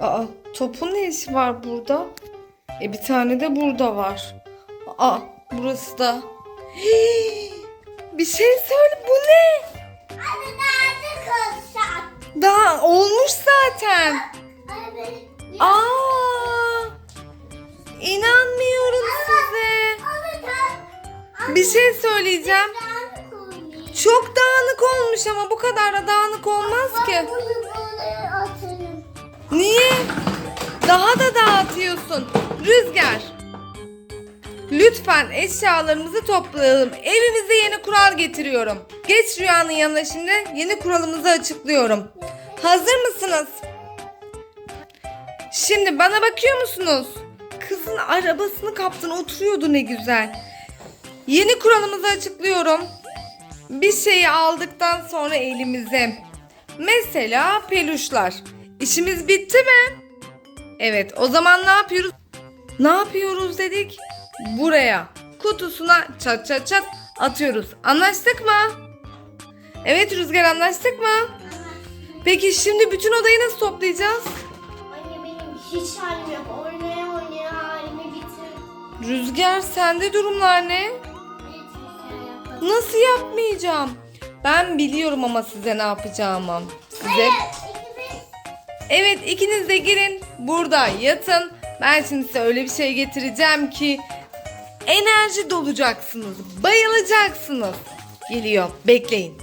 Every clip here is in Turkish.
Aa, topun ne işi var burada? E bir tane de burada var. Aa, burası da. Hii, bir şey söyle bu ne? Anne nerede kalacak? Daha olmuş zaten. Anne Aa! İnanmıyorum size. Bir şey söyleyeceğim. Çok dağınık olmuş ama bu kadar da dağınık olmaz ki. Niye? Daha da dağıtıyorsun. Rüzgar. Lütfen eşyalarımızı toplayalım. Evimize yeni kural getiriyorum. Geç Rüya'nın yanına şimdi yeni kuralımızı açıklıyorum. Hazır mısınız? Şimdi bana bakıyor musunuz? Kızın arabasını kaptın oturuyordu ne güzel. Yeni kuralımızı açıklıyorum. Bir şeyi aldıktan sonra elimize. Mesela peluşlar. İşimiz bitti mi? Evet o zaman ne yapıyoruz? Ne yapıyoruz dedik? Buraya kutusuna çat çat çat atıyoruz. Anlaştık mı? Evet Rüzgar anlaştık mı? Peki şimdi bütün odayı nasıl toplayacağız? Anne benim hiç halim yok. Oynaya oynaya halimi bitir. Rüzgar sende durumlar ne? Nasıl yapmayacağım? Ben biliyorum ama size ne yapacağımı. Size Evet ikiniz de girin. Burada yatın. Ben şimdi size öyle bir şey getireceğim ki enerji dolacaksınız. Bayılacaksınız. Geliyor. Bekleyin.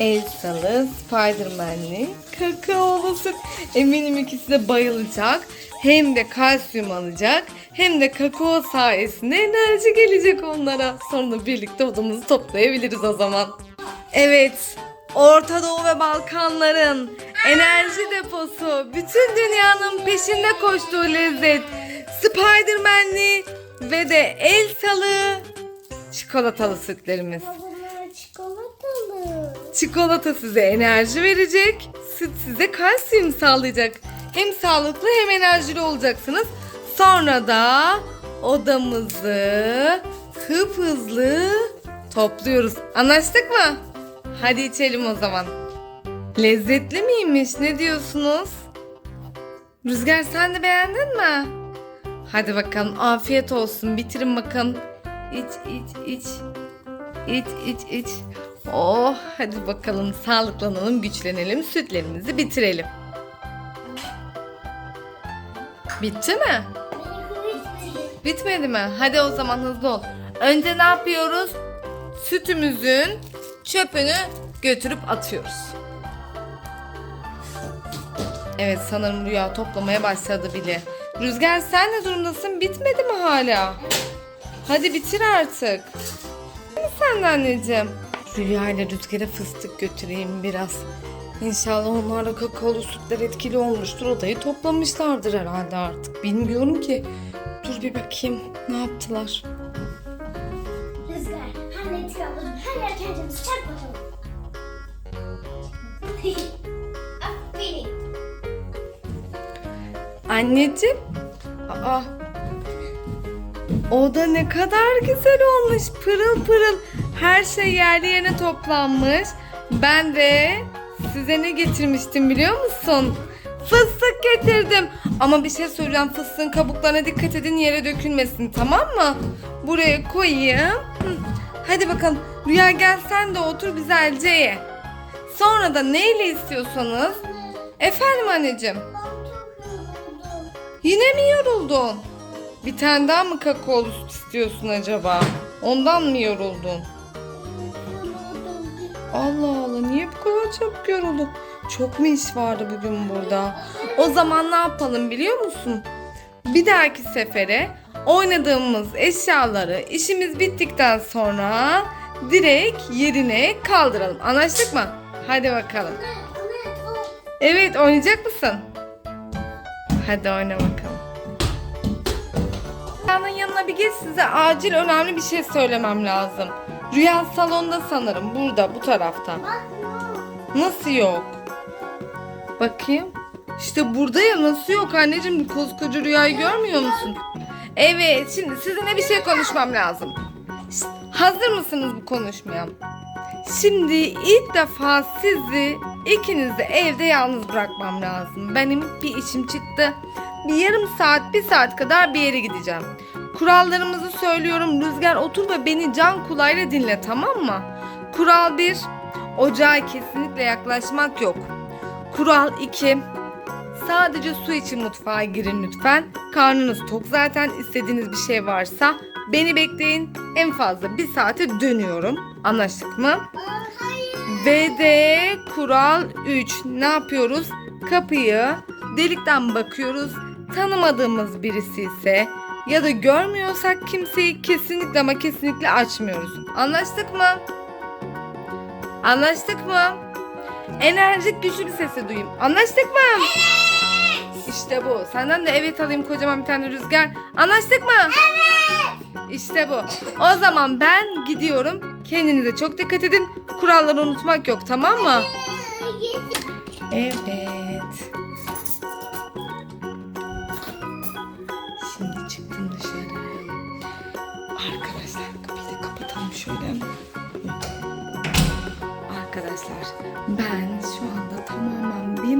Elsa'lı, Spiderman'li, kakaolu süt. Eminim ikisi de bayılacak. Hem de kalsiyum alacak. Hem de kakao sayesinde enerji gelecek onlara. Sonra birlikte odamızı toplayabiliriz o zaman. Evet. Orta Doğu ve Balkanların enerji deposu, bütün dünyanın peşinde koştuğu lezzet, Spiderman'li ve de Elsa'lı çikolatalı sütlerimiz. Çikolatalı. Çikolata size enerji verecek, süt size kalsiyum sağlayacak. Hem sağlıklı hem enerjili olacaksınız. Sonra da odamızı hıp hızlı topluyoruz. Anlaştık mı? Hadi içelim o zaman. Lezzetli miymiş? Ne diyorsunuz? Rüzgar sen de beğendin mi? Hadi bakalım afiyet olsun. Bitirin bakalım. İç iç iç. İç iç iç. Oh hadi bakalım sağlıklanalım, güçlenelim, sütlerimizi bitirelim. Bitti mi? Bitmedi mi? Hadi o zaman hızlı ol. Önce ne yapıyoruz? Sütümüzün çöpünü götürüp atıyoruz. Evet sanırım Rüya toplamaya başladı bile. Rüzgar sen ne durumdasın? Bitmedi mi hala? Hadi bitir artık. Mi sen anneciğim? Rüya ile Rüzgar'a fıstık götüreyim biraz. İnşallah onlar da kakaolu sütler etkili olmuştur. Odayı toplamışlardır herhalde artık. Bilmiyorum ki. Dur bir bakayım ne yaptılar. Anneciğim. Aa. O da ne kadar güzel olmuş. Pırıl pırıl. Her şey yerli yerine toplanmış. Ben de size ne getirmiştim biliyor musun? Fıstık getirdim. Ama bir şey söyleyeceğim. Fıstığın kabuklarına dikkat edin yere dökülmesin tamam mı? Buraya koyayım. Hadi bakalım. Rüya gel sen de otur güzelce ye. Sonra da neyle istiyorsanız. Efendim anneciğim. Yine mi yoruldun? Bir tane daha mı kakaolu süt istiyorsun acaba? Ondan mı yoruldun? Yoruldum. Allah Allah niye bu kadar çabuk yoruldun? Çok mu iş vardı bugün burada? O zaman ne yapalım biliyor musun? Bir dahaki sefere oynadığımız eşyaları işimiz bittikten sonra direkt yerine kaldıralım. Anlaştık mı? Hadi bakalım. Evet oynayacak mısın? Hadi oyna yanına bir geç size acil önemli bir şey söylemem lazım. Rüya salonda sanırım burada bu tarafta. Nasıl yok? Bakayım. İşte burada ya nasıl yok anneciğim koskoca rüyayı görmüyor musun? Evet şimdi sizinle bir şey konuşmam lazım. Şşt, hazır mısınız bu konuşmaya? Şimdi ilk defa sizi ikiniz de evde yalnız bırakmam lazım. Benim bir işim çıktı. Bir yarım saat, bir saat kadar bir yere gideceğim. Kurallarımızı söylüyorum. Rüzgar otur ve beni can kulağıyla dinle tamam mı? Kural 1. Ocağa kesinlikle yaklaşmak yok. Kural 2. Sadece su için mutfağa girin lütfen. Karnınız tok zaten istediğiniz bir şey varsa beni bekleyin. En fazla bir saate dönüyorum. Anlaştık mı? Ve de kural 3. Ne yapıyoruz? Kapıyı delikten bakıyoruz. Tanımadığımız birisi ise ya da görmüyorsak kimseyi kesinlikle ama kesinlikle açmıyoruz. Anlaştık mı? Anlaştık mı? Enerjik güçlü bir sesle duyayım. Anlaştık mı? İşte bu. Senden de evet alayım kocaman bir tane rüzgar. Anlaştık mı? Evet. İşte bu. O zaman ben gidiyorum. Kendinize çok dikkat edin. Kuralları unutmak yok tamam mı? Evet. Arkadaşlar kapıyı da kapatalım şöyle. Arkadaşlar ben şu anda tamamen bir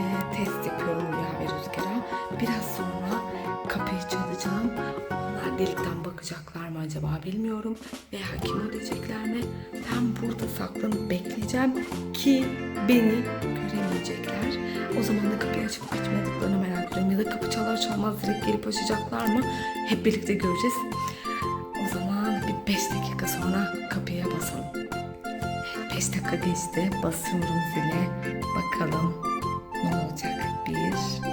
e, test yapıyorum Rüya ve Rüzgar'a. Biraz sonra kapıyı çalacağım. Onlar delikten bakacaklar mı acaba bilmiyorum. Veya kim ödeyecekler mi? Ben burada saklanıp bekleyeceğim ki beni göremeyecekler. O zaman da kapıyı açıp açmadıklarını merak ediyorum. Ya da kapı çalar çalmaz direkt gelip açacaklar mı? Hep birlikte göreceğiz. O zaman bir 5 dakika sonra kapıya basalım. 5 dakika geçti. Basıyorum zile. Bakalım ne olacak? 1,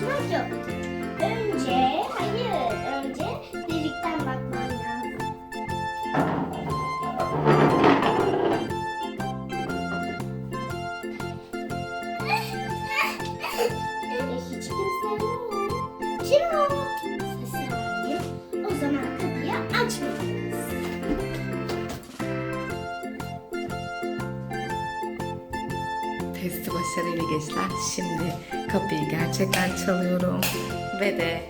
açmak yok. Önce, hayır, önce delikten bakman lazım. E, hiç kimse yok. Kim o? Sesi alayım. O zaman kapıyı açmalıyız. Testi başarıyla geçtiler. Şimdi kapıyı gerçekten çalıyorum. Ve de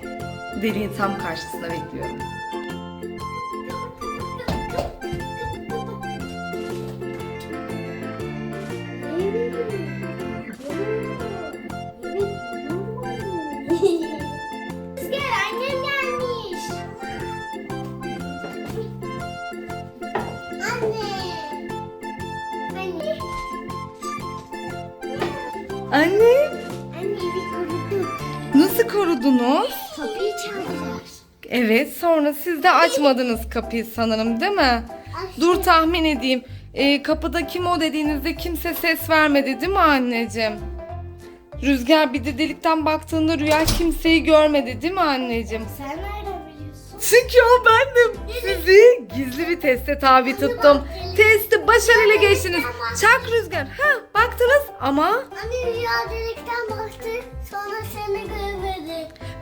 deliğin tam karşısında bekliyorum. Korudunuz? Kapıyı çaldılar. Evet sonra siz de açmadınız kapıyı sanırım değil mi? Dur tahmin edeyim. Ee, kapıda kim o dediğinizde kimse ses vermedi değil mi anneciğim? Rüzgar bir de delikten baktığında Rüya kimseyi görmedi değil mi anneciğim? Sen nereden biliyorsun? Çünkü o bendim. Sizi gizli bir teste tabi tuttum. Testi başarıyla geçtiniz. Çak Rüzgar. Ha baktınız ama Anne rüya delikten baktı. Sonra seni görmedi.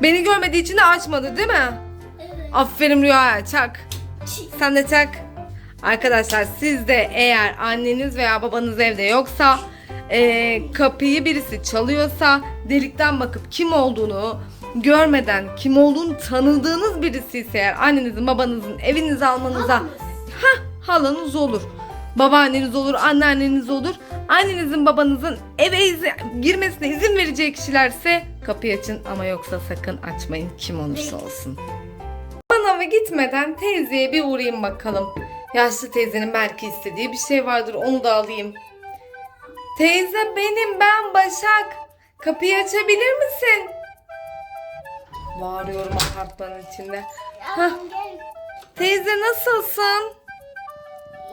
Beni görmediği için de açmadı değil mi? Evet. Aferin Rüya'ya çak. Sen de çak. Arkadaşlar siz de eğer anneniz veya babanız evde yoksa e, kapıyı birisi çalıyorsa delikten bakıp kim olduğunu görmeden kim olduğunu tanıdığınız birisi ise eğer annenizin babanızın evinize almanıza ha halanız olur. Babaanneniz olur, anneanneniz olur. Annenizin babanızın eve izi- girmesine izin vereceği kişilerse kapıyı açın ama yoksa sakın açmayın kim olursa olsun. Manava gitmeden teyzeye bir uğrayayım bakalım. Yaşlı teyzenin belki istediği bir şey vardır onu da alayım. Teyze benim ben Başak. Kapıyı açabilir misin? Bağırıyorum apartmanın içinde. Gel. Teyze nasılsın?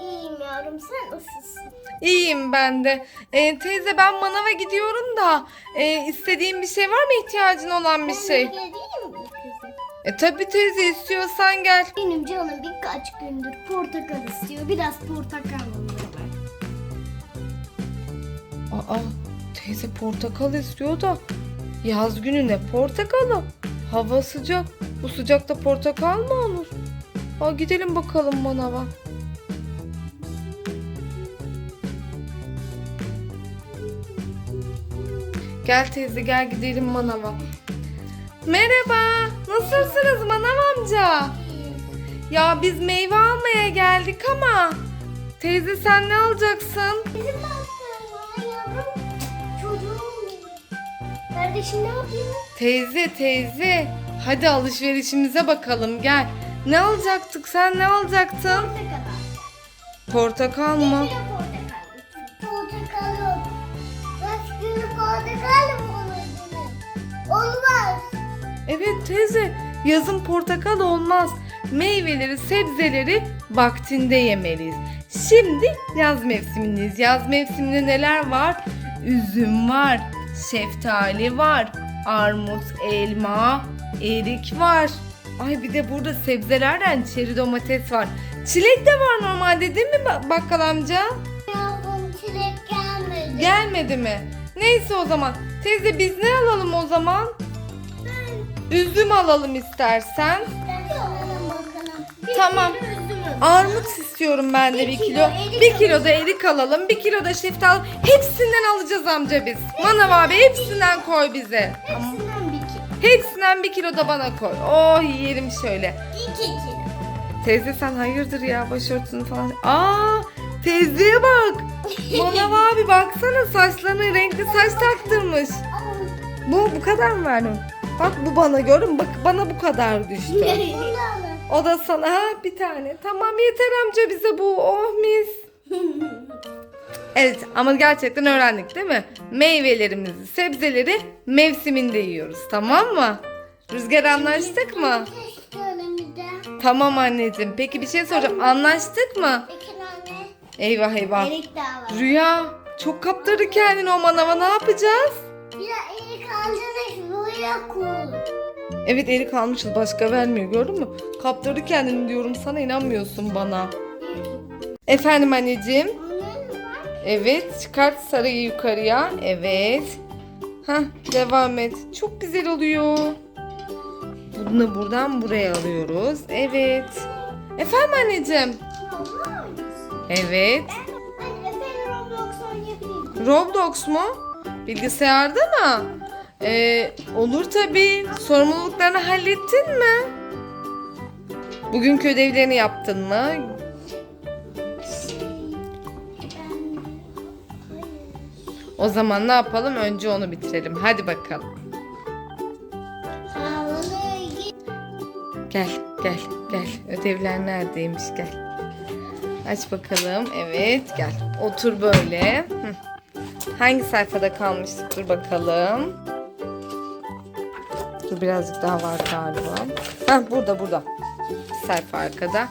İyiyim yavrum sen nasılsın? İyiyim ben de. Ee, teyze ben manava gidiyorum da e, istediğin bir şey var mı ihtiyacın olan bir Ben şey? de geleyim mi kızım? E tabi teyze istiyorsan gel. Benim canım birkaç gündür portakal istiyor. Biraz portakal ben. Aa teyze portakal istiyor da yaz günü ne portakalı? Hava sıcak. Bu sıcakta portakal mı olur? Aa, gidelim bakalım manava. Gel teyze gel gidelim manava. Merhaba. Nasılsınız manav amca? Ya biz meyve almaya geldik ama teyze sen ne alacaksın? Bizim bana yavrum. Çocuğum. Kardeşim ne yapıyor? Teyze teyze hadi alışverişimize bakalım gel. Ne alacaktık sen ne alacaktın? Portakal. Portakal mı? Portakal. Olmaz. Evet teyze yazın portakal olmaz. Meyveleri sebzeleri vaktinde yemeliyiz. Şimdi yaz mevsimindeyiz. Yaz mevsiminde neler var? Üzüm var, şeftali var, armut, elma, erik var. Ay bir de burada sebzelerden çeri domates var. Çilek de var normalde değil mi ba- bakkal amca? Yavrum çilek gelmedi. Gelmedi mi? Neyse o zaman. Teyze biz ne alalım o zaman? Üzüm alalım istersen. Bakalım Tamam. Armut istiyorum ben de Bir bir kilo kilo. erik Bir kilo da erik alalım. Bir kilo da şeftali. Hepsinden alacağız amca biz. Manav abi hepsinden koy bize. Hepsinden bir kilo. Hepsinden bir kilo da bana koy. Oh yiyelim şöyle. İki kilo. Teyze sen hayırdır ya başörtünü falan. Aa teyzeye bak. Manav abi baksana saçlarına renkli saç taktırmış. Bu bu kadar mı verdin? Bak bu bana görün? Bak bana bu kadar düştü. O da sana ha bir tane. Tamam yeter amca bize bu. Oh mis. Evet ama gerçekten öğrendik değil mi? Meyvelerimizi, sebzeleri mevsiminde yiyoruz. Tamam mı? Rüzgar anlaştık mı? Tamam anneciğim. Peki bir şey soracağım. Anlaştık mı? Eyvah eyvah. erik daha var. Rüya çok kaptırdı kendini o manava ne yapacağız? De erik aldınız buraya koy. Evet erik almışız başka vermiyor gördün mü? Kaptırdı kendini diyorum sana inanmıyorsun bana. Efendim anneciğim. Evet çıkart sarıyı yukarıya. Evet. Hah devam et. Çok güzel oluyor. Bunu buradan buraya alıyoruz. Evet. Efendim anneciğim. Evet. Anne ben Roblox oynayabilir miyim? Roblox mu? Bilgisayarda mı? Ee, olur tabii. Sorumluluklarını hallettin mi? Bugünkü ödevlerini yaptın mı? Ben... Hayır. O zaman ne yapalım? Önce onu bitirelim. Hadi bakalım. Gel, gel, gel. Ödevler neredeymiş? Gel. Aç bakalım. Evet, gel. Otur böyle. Hangi sayfada kalmıştık? Dur bakalım. Dur birazcık daha var galiba. Hah, burada, burada. Bir sayfa arkada.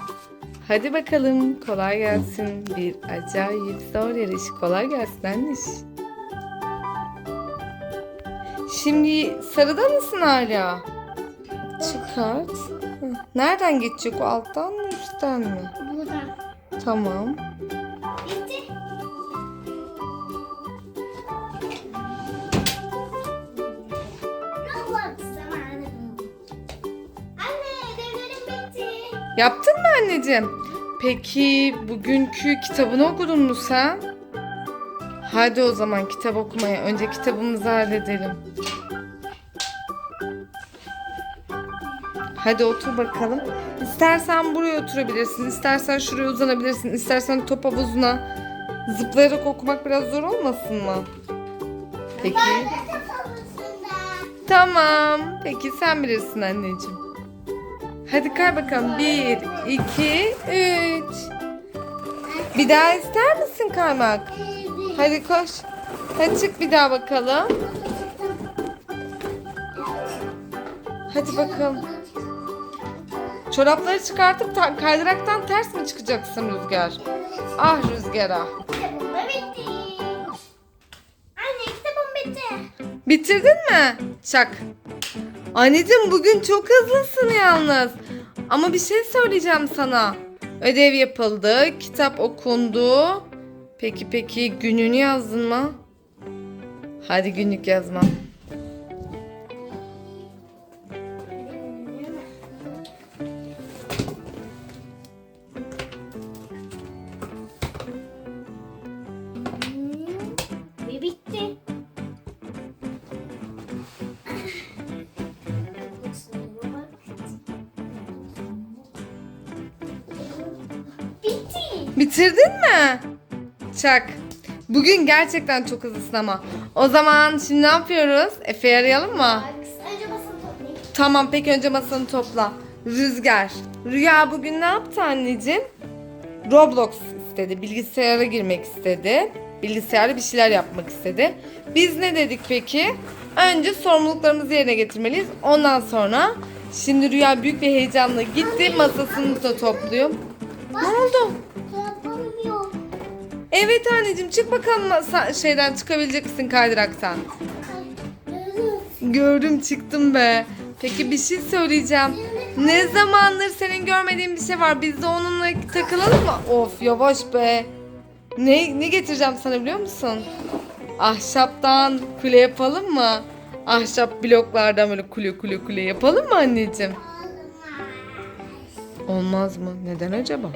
Hadi bakalım. Kolay gelsin. Bir acayip zor yarış. Kolay gelsin anneş. Şimdi sarıda mısın hala? Çıkart. Nereden geçecek o alttan mı üstten mi? Buradan. Tamam. Bitti. Roblox zamanı. Anne ödevlerim bitti. Yaptın mı anneciğim? Peki bugünkü kitabını okudun mu sen? Hadi o zaman kitap okumaya. Önce kitabımızı halledelim. Hadi otur bakalım. İstersen buraya oturabilirsin. istersen şuraya uzanabilirsin. istersen top havuzuna zıplayarak okumak biraz zor olmasın mı? Peki. Tamam. Peki sen bilirsin anneciğim. Hadi kay bakalım. Bir, iki, üç. Bir daha ister misin kaymak? Hadi koş. Hadi çık bir daha bakalım. Hadi bakalım. Çorapları çıkartıp ta- kaydıraktan ters mi çıkacaksın Rüzgar? Ah Rüzgar ah. Kitabım da bitti. Anne kitabım bitti. Bitirdin mi? Çak. Anneciğim bugün çok hızlısın yalnız. Ama bir şey söyleyeceğim sana. Ödev yapıldı, kitap okundu. Peki peki gününü yazdın mı? Hadi günlük yazma. Bitirdin mi? Çak. Bugün gerçekten çok hızlısın ama. O zaman şimdi ne yapıyoruz? Efe'yi arayalım mı? Önce basın toplayayım. Tamam peki önce masanı topla. Rüzgar. Rüya bugün ne yaptı anneciğim? Roblox istedi. Bilgisayara girmek istedi. Bilgisayarda bir şeyler yapmak istedi. Biz ne dedik peki? Önce sorumluluklarımızı yerine getirmeliyiz. Ondan sonra şimdi Rüya büyük bir heyecanla gitti. Masasını da topluyor. Ne oldu? Yapamıyorum. Evet anneciğim çık bakalım şeyden çıkabilecek misin kaydıraktan? Gördüm çıktım be. Peki bir şey söyleyeceğim. Ne zamandır senin görmediğin bir şey var. Biz de onunla takılalım mı? Of yavaş be. Ne, ne getireceğim sana biliyor musun? Ahşaptan kule yapalım mı? Ahşap bloklardan böyle kule kule kule yapalım mı anneciğim? Olmaz mı? Neden acaba?